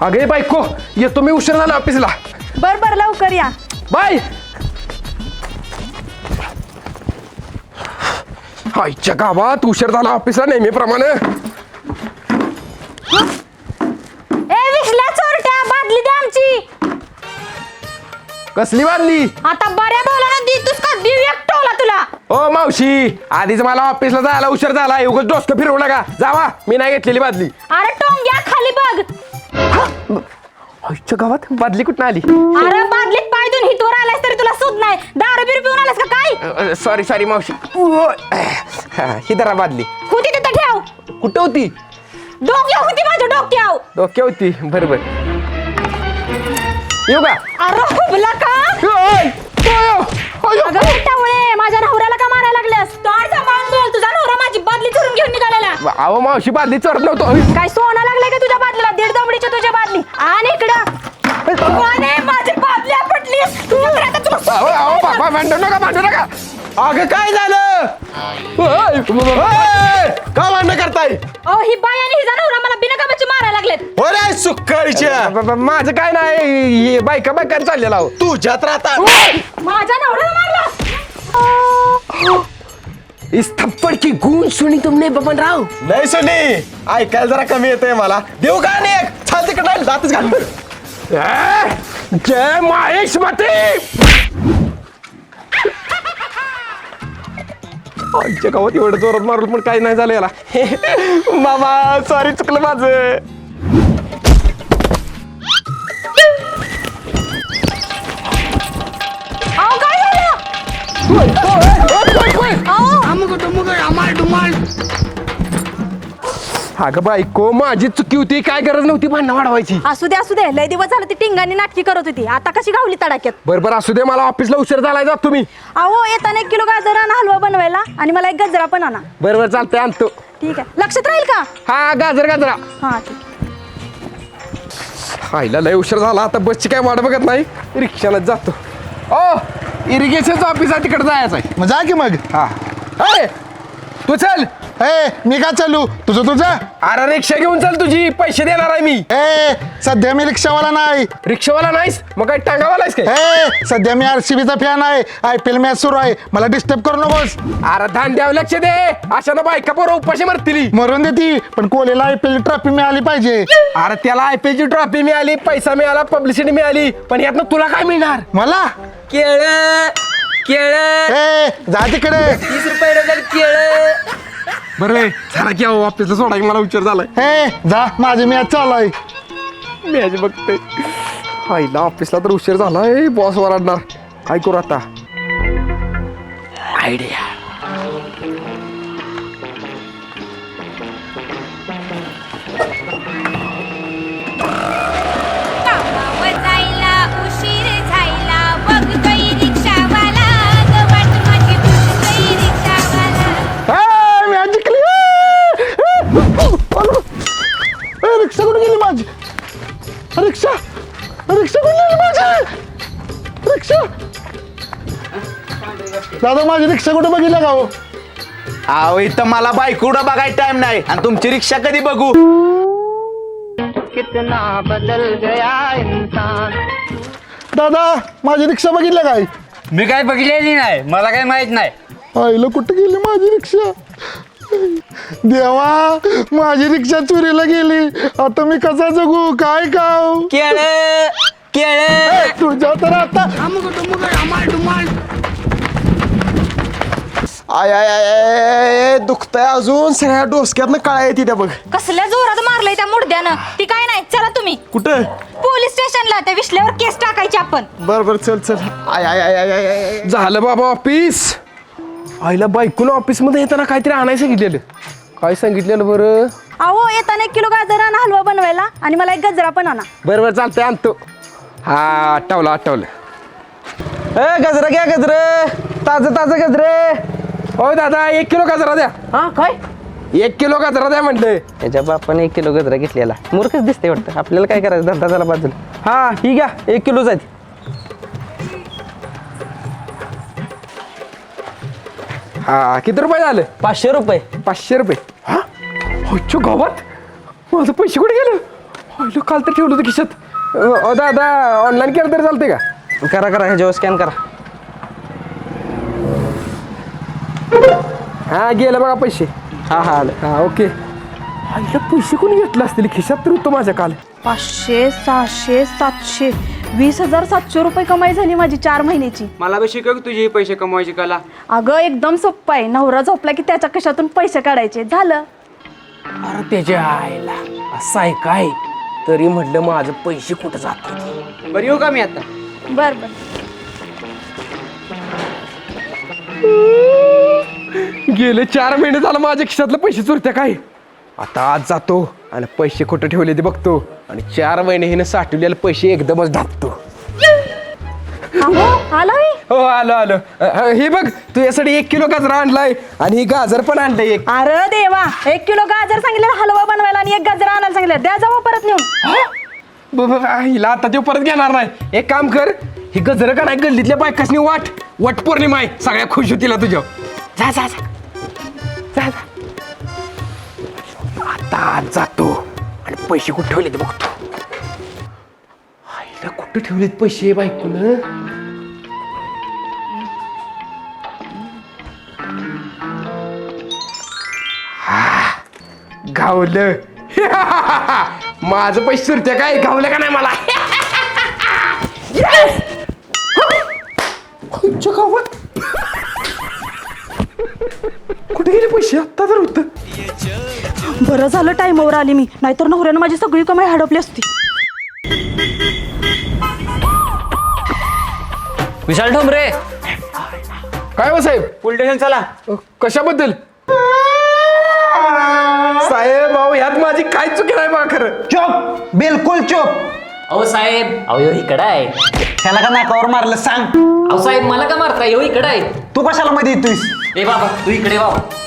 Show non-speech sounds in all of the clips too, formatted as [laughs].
अगे बायको येतो मी उशीर झाला ऑफिसला. बर बर लवकर या. बाय. आईच्या गावात उशीर झाला ऑफिसला नेहमीप्रमाणे. ए विसल्या चोरट्या बादली द्या आमची. कसली बांधली आता बऱ्या बोलानं देतोस का देऊ एकटवला तुला? ओ मावशी आधीच मला ऑफिसला जायला उशीर झाला उगाच डोसकं फिरवू नका. जावा मी नाही घेतलेली बादली. अरे टोंग्या खाली बघ. आईच्या गावात बादली कुठं आली? अरे बादलीत पाय देऊन हितवर आलास तरी तुला सुद नाही. दारू बिरू पिऊन आलास का काय? सॉरी सॉरी मावशी. हा, धरा बादली. होती तिथं ठेव. कुठं होती? डोक्या होती माझ्या डोक्याव डोक्या होती. बरोबर येऊ का? अरे हुबला का? ओय, ओय, ओय, अगं टावळे माझ्या नवऱ्याला का मारायला लागल्यास? तुझा नवरा माझी बादली चोरून घेऊन निघालेला. अहो मावशी बादली चोरत नव्हतो. काय सोना लागलाय का तुझ्या दीड दमडीची तुझ्या बादली. आणि इकडं. कोणे माझी बादली आपटली. तुझ्याकडे आता तुला अहो अहो बाबा भांडू नका भांडू नका. अगं काय झालं? ओय, ओय, का भांडण करताय? अहो ही बाई आणि हिचा नवरा मला बिनकामाची मारायला लागलेत. ओरे सुक्काळीच्या. ब- ब- माझं काय नाही हे बायका बायका चाललेला अहो तुझ्यात राहता. माझ्या नवऱ्याला मारला. इस थप्पड़ की गूंज सुनी तुमने बबन राव? नाही सुनी। ऐकायला जरा कमी येतंय मला देऊ का आणि एक छान तिकडे नाही जातच घाल जय महेश मते आईच्या गावात एवढं जोरात मारलं पण काही नाही झालं याला. [laughs] मामा सॉरी चुकलं माझं. अगं बायको माझी चुकी होती काय गरज नव्हती भांडणं वाढवायची. असू दे असू दे. लय दिवस झालं ती टिंगानी नाटकी करत होती. आता कशी गावली तडाक्यात बरं बरं असू दे मला ऑफिसला उशीर झालाय जात तुम्ही. अहो येताना एक किलो गाजर आणा हलवा बनवायला आणि मला एक गजरा पण आणा. बरं बरं चालतंय आणतो. ठीक आहे. लक्षात राहील का? हा गाजर गाजरा. हा ठीक आईला लय उशीर झाला आता बसची काय वाट बघत नाही. रिक्षानं जातो. ओ इरिगेशनचं ऑफिस आहे तिकडे जायचं आहे मग जा की मग. हा. अरे तू चल. ए मी का चालू? तुझं तुझं? अरे रिक्षा घेऊन चल तुझी. पैसे देणार आहे मी. ए सध्या मी रिक्षावाला नाही. रिक्षावाला नाहीस? मग काय टांगावालायस काय? ए सध्या मी आर सी बीचा फॅन आहे. आय पी एल मॅच सुरू आहे. मला डिस्टर्ब करू नकोस. अरे धांद्यावर लक्ष दे. अशा ना बायका पोरं उपाशी मरतील. मरून देती पण कोलेला आय पी एल ट्रॉफी मिळाली पाहिजे. अरे त्याला आयपीएल ची ट्रॉफी मिळाली. पैसा मिळाला पब्लिसिटी मिळाली. पण यातनं तुला काय मिळणार? मला? केळ केळ. ए जा तिकडे. तीस रुपये डझन केळ. बरं झाला की अहो ऑफिसला सोडा की मला उशीर झालाय. ए जा माझी मॅच चालू आहे मॅच बघते आईला ऑफिसला तर उशीर झालाय बॉस वराडणार काय करू आता आयडिया दादा माझी रिक्षा कुठे बघितलं का हो? अहो इथं मला बायकुडं बघायला टाइम नाही आणि तुमची रिक्षा कधी बघू? दादा माझी रिक्षा बघितलं काय? मी काय बघितलेली नाही मला काय माहीत नाही. आईला कुठं गेली माझी रिक्षा? देवा माझी रिक्षा चोरीला गेली. आता मी कसा जगू? काय खाऊ? केळ केळ. तुझ्या तर आता. आय आय आय, आय आय, दुखतंय अजून सगळ्या डोसक्यातनं कळा येते त्या बघ कसल्या जोरात मारलंय त्या मुडद्यानं ती काय नाही चला तुम्ही कुठं पोलीस स्टेशनला त्या विश्ल्यावर केस टाकायची आपण बर बर चल चल आय आय आय आय आय आय झालं बाबा ऑफिस आईला बायकोनं ऑफिसमध्ये येताना काहीतरी आणायला सांगितलेलं काय सांगितलेलं बरं अहो येताना एक किलो गाजर आणा हलवा बनवायला आणि मला एक गजरा पण आणा बरं बरं चालतंय आणतो हा आठवलं आठवलं ए गजरा घ्या गजर ताजं ताजं गजरे हो दादा एक किलो गजरा द्या. हा काय? एक किलो गजरा द्या म्हटलं त्याच्या बापाने एक किलो गजरा घेतलेला. मूर्खच दिसते वाटतं. आपल्याला काय करायचं? धंदा झाला बाजूला. हा ही घ्या. एक किलो जाईल. हा किती रुपये झालं? पाचशे रुपये. पाचशे रुपये. हा? अच्छा गावात? माझं पैसे कुठे गेलं? काल तर ठेवलं होतं खिशात. अ, दादा ऑनलाईन केलं तरी चालते का? करा करा ह्याच्यावर स्कॅन करा. हा गेलं बघा पैसे. हा हा आलं. हा ओके. आईला पैसे कोणी घेतले असतील? खिशात तर होतं माझ्या काल. पाचशे सहाशे सातशे. वीस हजार सातशे रुपये कमाई झाली माझी चार महिन्याची. मला बी शिकव की तुझी पैसे कमवायची कला. अगं एकदम सोप्पं आहे. नवरा झोपला की त्याच्या कशातून पैसे काढायचे? झालं. अरे त्याच्या आईला. असं आहे काय? तरी म्हटलं माझं पैसे कुठं जात बरं येऊ का मी आता? बर बर. गेले चार महिने झालं माझ्या खिशातलं पैसे चोरत्या काय? आता आज जातो आणि पैसे कुठं ठेवले ते. बघतो आणि चार महिने हिनं साठवलेले पैसे एकदमच ढापतो हो आलो आलो. अ, हे बघ तू यासाठी एक किलो गाजरा आणलाय आणि ही गाजर पण आणलंय एक. अरे देवा एक किलो गाजर सांगितलं हलवा बनवायला आणि एक गाजर आणायला सांगितलं. द्या जावा परत नेऊन. ब- ब- हिला आता ते परत घेणार नाही. एक काम कर ही गजर का नाही गल्लीतल्या बायकासनी वाट. वट पौर्णिमा आहे. सगळ्या खुश होतील तुझ्या जा जा जा. जा जा. आता आज जातो. आणि पैसे कुठे ठेवले ते बघतो. आईला कुठं ठेवलेत पैसे बायकून? गावलं [laughs] माझं पैसे सुरते काय? गावलं का नाही मला? [laughs] गावात. [laughs] गेले पैसे आत्ता तर होत. बरं झालं टाइमवर आली मी. नाहीतर नवऱ्यानं माझी सगळी कमाई हडपली असती. विशाल ठोंबरे. काय हो साहेब? पोलीस स्टेशन चला. अ, कशाबद्दल? साहेब भाऊ ह्यात माझी काय चुकी नाही बा खरं? चोप बिलकुल चोप. अहो साहेब. अहो ह्यो इकडं आहे. त्याला का नाकावर मारलं सांग. अहो साहेब मला का मारताय? ह्यो इकडं आहे. तू कशाला मध्ये येतोयस? ए बाबा तू इकडे बाबा.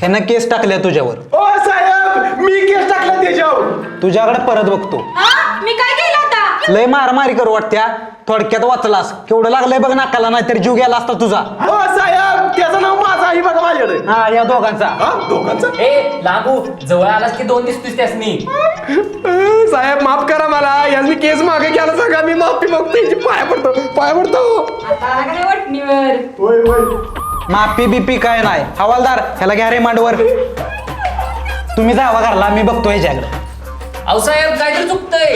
ह्यानं केस टाकल्या तुझ्यावर. ओ साहेब मी केस टाकला त्याच्यावर. तुझ्याकडे परत बघतो. मी काय केलं आता? लय मारामारी करू वाटत्या. थोडक्यात वाचलास. केवढं लागलंय बघ नाकाला नाहीतर जीव गेला असता तुझा. हो साहेब त्याचं नाव माझं आहे बघा माझ्याकडे. हा या दोघांचा. हा दोघांचं? ए लागू. जवळ आलास की दोन दिसतोस त्यासनी. अ, साहेब माफ करा मला. याच मी केस मागे घ्यायला सांगा. मी माफी मागतो यांची पाया पडतो पाया पडतो. होय होय. माफी बिपी काय नाही. हवालदार ह्याला घ्या रे मांडवर तुम्ही जावा घरला मी बघतो ह्याच्याकडे. अहो साहेब काहीतरी चुकतंय.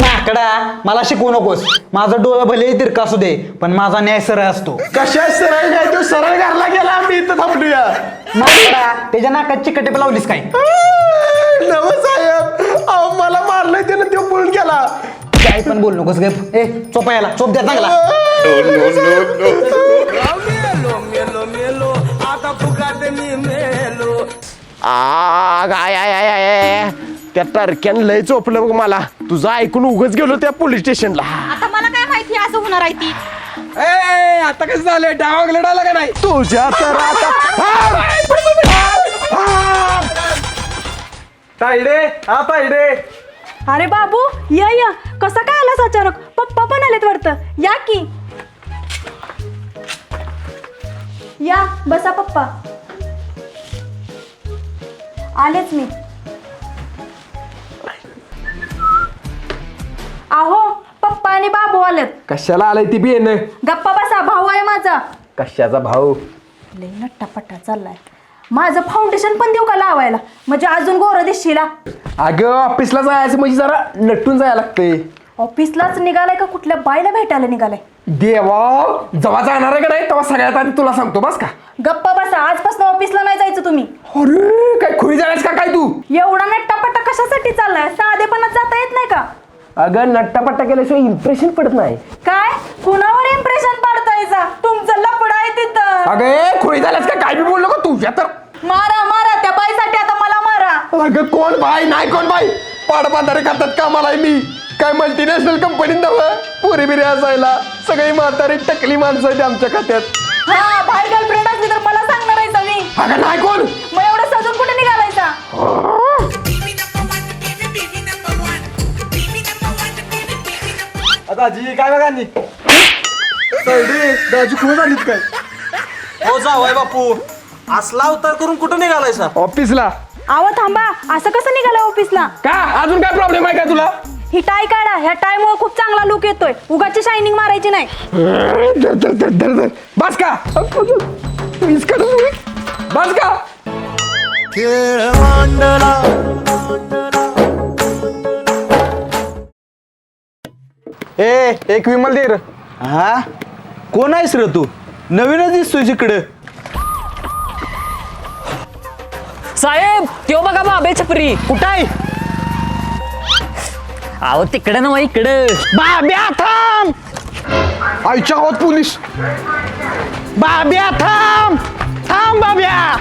माकडा मला शिकवू नकोस. माझं डोळं भले तिरका असू दे पण माझा न्याय सरळ असतो. कशा सरळ काय? तो सरळ घरला गेला आम्ही इथं थांबलूया. माकडा त्याच्या नाकात चिकटेप लावलीस काय? नव साहेब अहो, मला मारलंय त्यानं तो पळून गेला. काय पण बोल नकोस गे ए चोपा याला चोप द्या चांगला. आग आय आय आय आय आय. त्या टरक्यानं लय चोपलं बघ मला. तुझं ऐकून उगच गेलो त्या पोलीस स्टेशनला. आता मला काय माहिती असं होणार आहे ती? ए आता कसं झालं डावागलं डाला का नाही? तुझ्या तर आता तायडे हा! तायडे अरे बाबू या या. कसा काय आलास अचानक? पप्पा पण आलेत वाटतं. या की. या बसा पप्पा. आलेच मी. आहो पप्पा आणि बाबू आलेत. कशाला आलाय ती बेन गप्पा बसा भाऊ आहे माझा. कशाचा भाऊ? लई नट्टापट्टा चाललाय. माझं फाउंडेशन पण देऊ का लावायला? म्हणजे अजून गोरं दिसशीला? अगं ऑफिसला जायचं म्हणजे जरा नटून जायला लागतंय. ऑफिसलाच निघालाय का? कुठल्या बायला भेटायला निघालाय? देवा जेव्हा जाणार आहे का नाही तेव्हा सगळ्यात आधी तुला सांगतो बस का? गप्पा बसा आजपासून ऑफिसला नाही जायचं तुम्ही. अरे काय खुई जाण्यास का काय तू? एवढा नट्टापट्टा कशासाठी चाललाय? साधेपणात जाता येत नाही का? अगं नट्टापट्टा केल्याशिवाय इम्प्रेशन पडत नाही. काय? कुणावर इम्प्रेशन पाडतायचा तुमचं लपड आहे तिथं. अगं ए, खुई झाल्यास का काय बी बोललो का तुझ्या तर. मारा मारा त्या बाईसाठी आता मला मारा. अगं कोण बाई? नाही कोण बाई? पाडबांधारे करतात कामाला आहे मी? काय मल्टीनॅशनल कंपनीत नव्हे? पुरी बिरी असायला. सगळी म्हातारी टकली माणसं आहेत आमच्या खात्यात. हा बाहेर गर्लफ्रेंड असली तर मला सांगणार आहे मी अगं नाही कोण? मग एवढं सजून कुठे निघालायचा? आता आजी काय बघा नी दाजी खूप झालीत काय? हो जावाय बापू. असला अवतार करून कुठं निघालायसा ऑफिसला आव थांबा. असं कसं निघालं ऑफिसला का? अजून काय प्रॉब्लेम आहे का तुला? ही टाय काढा ह्या टायमुळे खूप चांगला लुक येतोय. उगाची शायनिंग मारायची नाही. धर, धर, धर, धर, धर. बस का. बस का ए एक विमल दे र. हा? कोण आहेस र तू? नवीनच दिसतोय इकडं साहेब त्यो बघा बाबे छपरी कुठं आहे? अहो तिकडं ना इकडं. बाब्या थांब. आईच्या आहोत पोलीस. बाब्या थांब. थांब बाब्या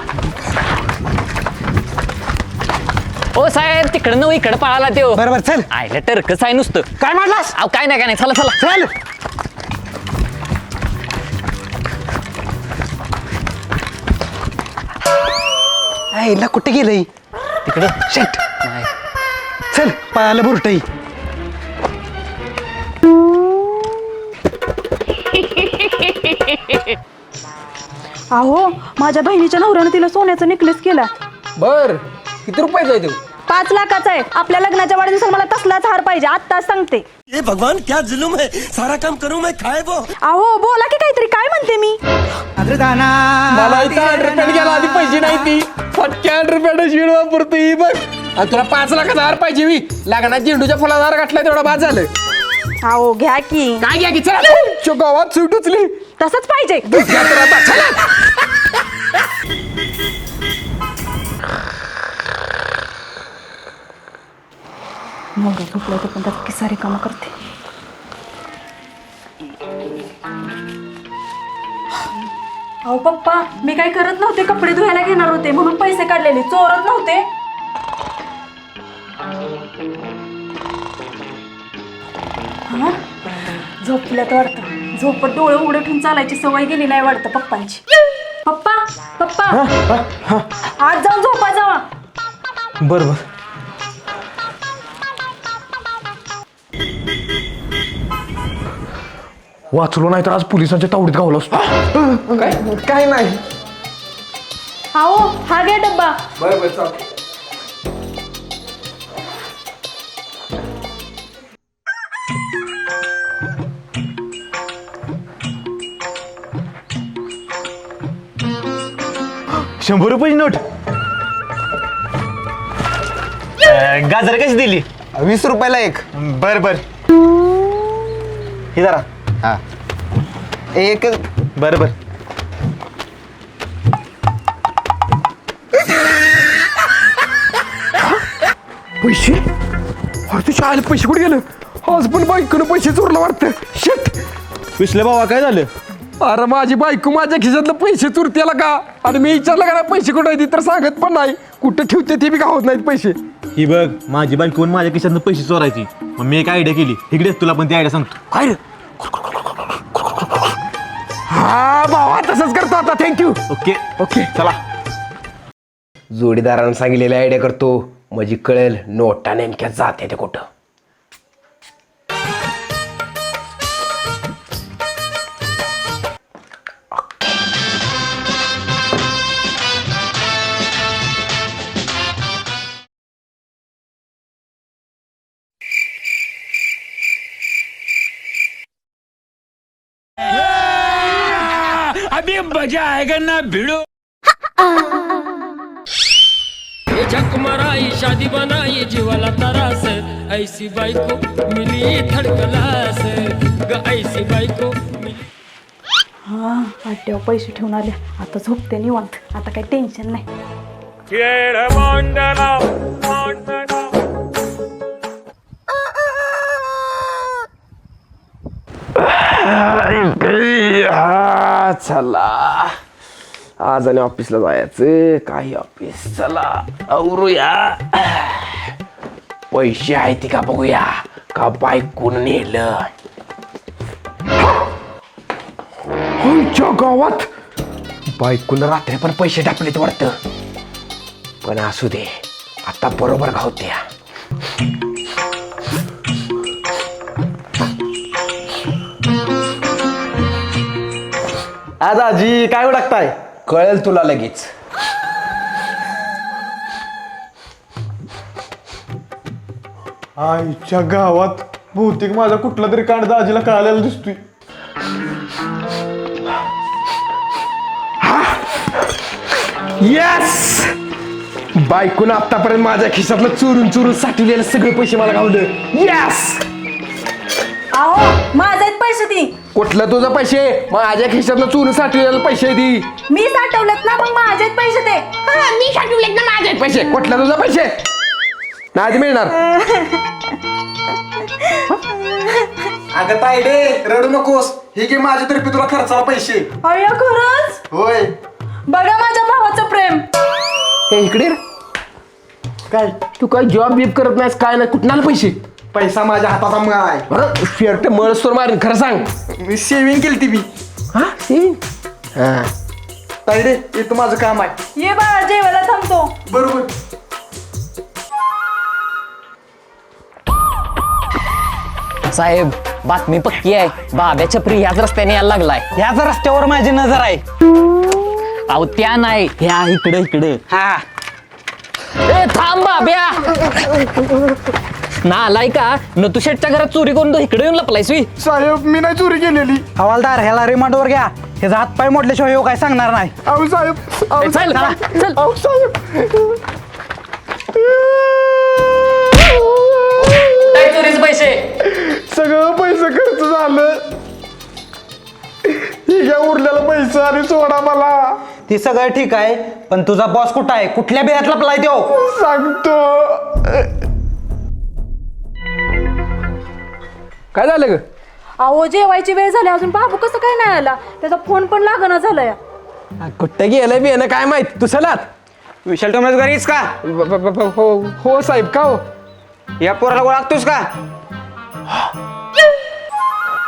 ओ साहेब तिकडं ना इकडं पळाला त्यो. बरोबर चल. आयला टर्कच आहे नुसतं. काय म्हटलास? अहो काय नाही काय नाही. चला चला. चल. आईला कुठे गेलंय? तिकडं. शेट. चल पळालं बुरटई. अहो माझ्या बहिणीच्या नवऱ्यानं तिला सोन्याचा नेकलेस केला. बर किती रुपयाचा आहे तो? पाच लाखाचा आहे. आपल्या लग्नाच्या वाढदिवसाला मला तसलाच हार पाहिजे आत्ताच सांगते. भगवान क्या जुलुम है? सारा काम करूं मैं खाए वो। अहो बोला की काहीतरी काय म्हणते मी? मला इथं हंड्रेड रुपयाने गेला आधी पैसे नाही ती. फटक्या हंड्रेड शिड वापरतो ही बघ. आणि तुला पाच लाखाचा हार पाहिजे मी लग्नात झेंडूच्या फुलाचा हार घातलाय तेवढा बाद झालं. अहो घ्या की. काय घ्या की चला. चो गावात सूट उचली तसंच पाहिजे. घ्या तर झोपला पण त्यात किस्सा रिकामा करते. अहो पप्पा मी काय करत नव्हते. कपडे धुवायला घेणार होते. म्हणून पैसे काढलेले. चोरत नव्हते. हा? झोपल्यात वाटतं. झोपत डोळे उघडे ठेवून चालायची सवय गेली नाही वाटतं पप्पांची. पप्पा पप्पा. आज जाऊन झोपा जावा. बर बर. वाचलो नाही तर आज पोलिसांच्या तावडीत गावलो असतो. काय? काय नाही. अहो हा घ्या डब्बा. बरं बरं शंभर रुपयाची नोट. गाजर कशी दिली? वीस रुपयाला एक. बर बर. हे जरा हा. एक. बर बर. पैसे? अरे तुझ्या आले पैसे कुठे गेलं? आज पण बायकोनं पैसे चोरलं वाटतं. शेट विसले बाबा काय झालं? अरे माझी बायको माझ्या खिशातलं पैसे चोरतेला का? आणि मी विचारलं का नाही पैसे कुठे आहेत? तर सांगत पण नाही. कुठं ठेवते ते बी गावत नाहीत पैसे. ही बघ माझी बायको माझ्या खिशातनं पैसे चोरायची. मग मी एक आयडिया केली. इकडे तुला पण ती आयडिया सांगतो. काय रे? हा भावा तसंच करतो आता. Thank you okay. ओके. चला. जोडीदारानं सांगितलेली आयडिया करतो. म्हणजे कळेल नोटा नेमक्या जाते ते कुठं. मजा आएगा ना भिड़ो। झक माराई शादी बनाई जीवाला तरास ऐसी बायको मिली थडकलास ग ऐसी बायको हा वाट्यावर पैसे ठेवून आले आता झोपते निवांत. आता काही टेन्शन नाही. हा, चला. आज आणि ऑफिसला जायचं काही ऑफिस चला. आवरूया. पैसे आहेत का बघूया. का बायकून नेलं. आमच्या गावात बायकून रात्री पण पैसे टाकलेत वाटतं. पण असू दे आता बरोबर गावत्या आज आजी काय टाकताय कळेल तुला लगेच. आईच्या गावात बहुतेक माझा कुठला तरी कांड दाजीला कळालेला दिसतोय. येस बायकोनं आतापर्यंत माझ्या खिशातलं चुरून चुरून साठवलेले सगळे पैसे मला गावलं येस ती? कुठलं तुझं पैसे? माझ्या खिशातलं चुरून साठवलेले पैसे दी. मी साठवलेत ना मग माझे आहेत पैसे ते मी साठवले ना माझे पैसे कुठलं तुझं पैसे? नाही मिळणार. अगं तायडे रडू नकोस. हे घे माझ्यातर्फे तुला खर्चाला पैसे. अय्या खरंच? होय. बघा माझ्या भावाचं प्रेम. हे इकडे रे. काय तू काय जॉब बीब करत नाहीस काय नाही कुठणार पैसे? पैसा माझ्या हाताचा माय. बरं शर्ट मळसोर मारीन खरं सांग. मी सेविंग केली ती बी. हा सेविंग हा. हे तर माझं काम आहे. ये बाळा जेवायला थांबतो. बरोबर. साहेब बातमी पक्की आहे. बाब्या छपरी ह्याच रस्त्याने यायला लागलाय. ह्याच रस्त्यावर माझी नजर आहे. अहो त्या नाही. ह्या इकडे इकडे. हा. ए थांब बाब्या. ना आलाय का? नतू शेटच्या घरात चोरी करून तो इकडे येऊन लपलायस वी. साहेब मी नाही चोरी केलेली. हवालदार ह्याला रिमांडवर घ्या. ह्याचा हात पाय मोडल्याशिवाय ह्यो काय सांगणार नाही. अहो साहेब अहो चल चला, चल. अहो साहेब. काय चोरीचे पैसे? सगळं पैसे खर्च झालं. ठीक आहे उरलेला पैसा आणि सोडा मला. ती सगळं ठीक आहे पण तुझा बॉस कुठं आहे? कुठल्या बियातला प्लाय देऊ सांगतो. काय झालं ग अहो जेवायची वेळ झाली अजून बाबू कसं काय नाही आला त्याचा फोन पण लागना झालाय कुठं गेलं बियानं काय माहीत तू चलात विशाल टोमॅच घरीच का ब- ब- ब- हो हो साहेब का हो या पोराला ओळखतोस का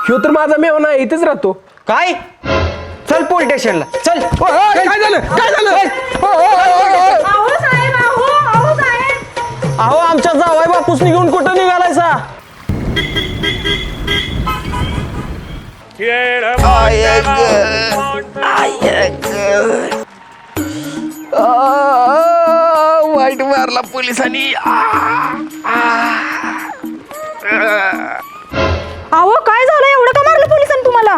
ह्यो तर माझा मेव नाही इथेच राहतो काय चल पोलीस स्टेशनला चल ओ, ओ, काय झालं काय झालं ओ, ओ, ओ, ओ, ओ. अहो साहेब अहो अहो साहेब अहो आमच्या जावाय बापूसनी घेऊन कुठं निघालायसा आ, वाईट मारला पोलिसांनी. आ, अहो काय झालं? एवढं का मारलं पोलिसांनी तुम्हाला?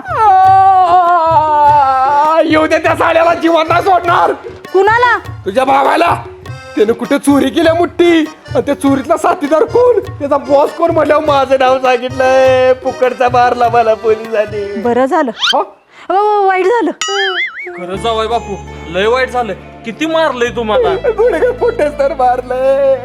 आ, येऊ दे त्या साड्याला जिवंत नाही सोडणार. कुणाला? तुझ्या भावाला. त्याने कुठे चोरी केल्या मुठ्ठी आणि त्या चोरीतला साथीदार कोण? त्याचा बॉस कोण म्हटल्यावर माझं नाव सांगितलंय. फुकटचा मारला मला पोलिसांनी. बरं झालं. हो? वाईट झालं. खरं जावाय बापू लय वाईट झालं किती मारलंय तुम्हाला? गुडघे फुटेच तर मारलंय!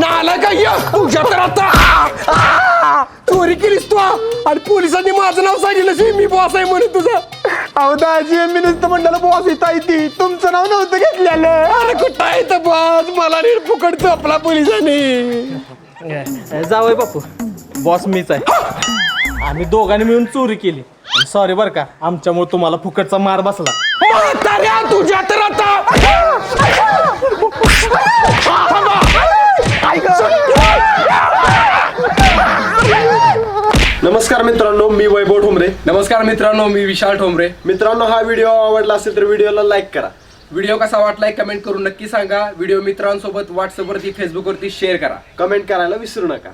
नाला का ये? तुझ्या तर आता! चोरी केलीस तू आणि पोलिसांनी माझं नाव सांगितलं मी बॉस आहे म्हणून तुझा. अहो दाजी मी नुसतं म्हणलं बॉस इथं आहे ती. तुमचं नाव नव्हतं घेतलेलं. अरे कुठं आहे तर बॉस मला नीट फुकट चपला पोलिसांनी. जावय बापू. बॉस मीच आहे. आम्ही दोघांनी मिळून चोरी केली. सॉरी बरं का आमच्यामुळे तुम्हाला फुकटचा मार बसला. तुझ्या तर आता थांबा. नमस्कार मित्रांनो मी वैभव ठोंबरे. नमस्कार मित्रांनो मी विशाल ठोंबरे. मित्रांनो हा व्हिडिओ आवडला असेल तर व्हिडिओला लाईक करा. व्हिडिओ कसा वाटलाय कमेंट करून नक्की सांगा. व्हिडिओ मित्रांसोबत व्हॉट्सअपवरती फेसबुकवरती शेअर करा. कमेंट करायला विसरू नका.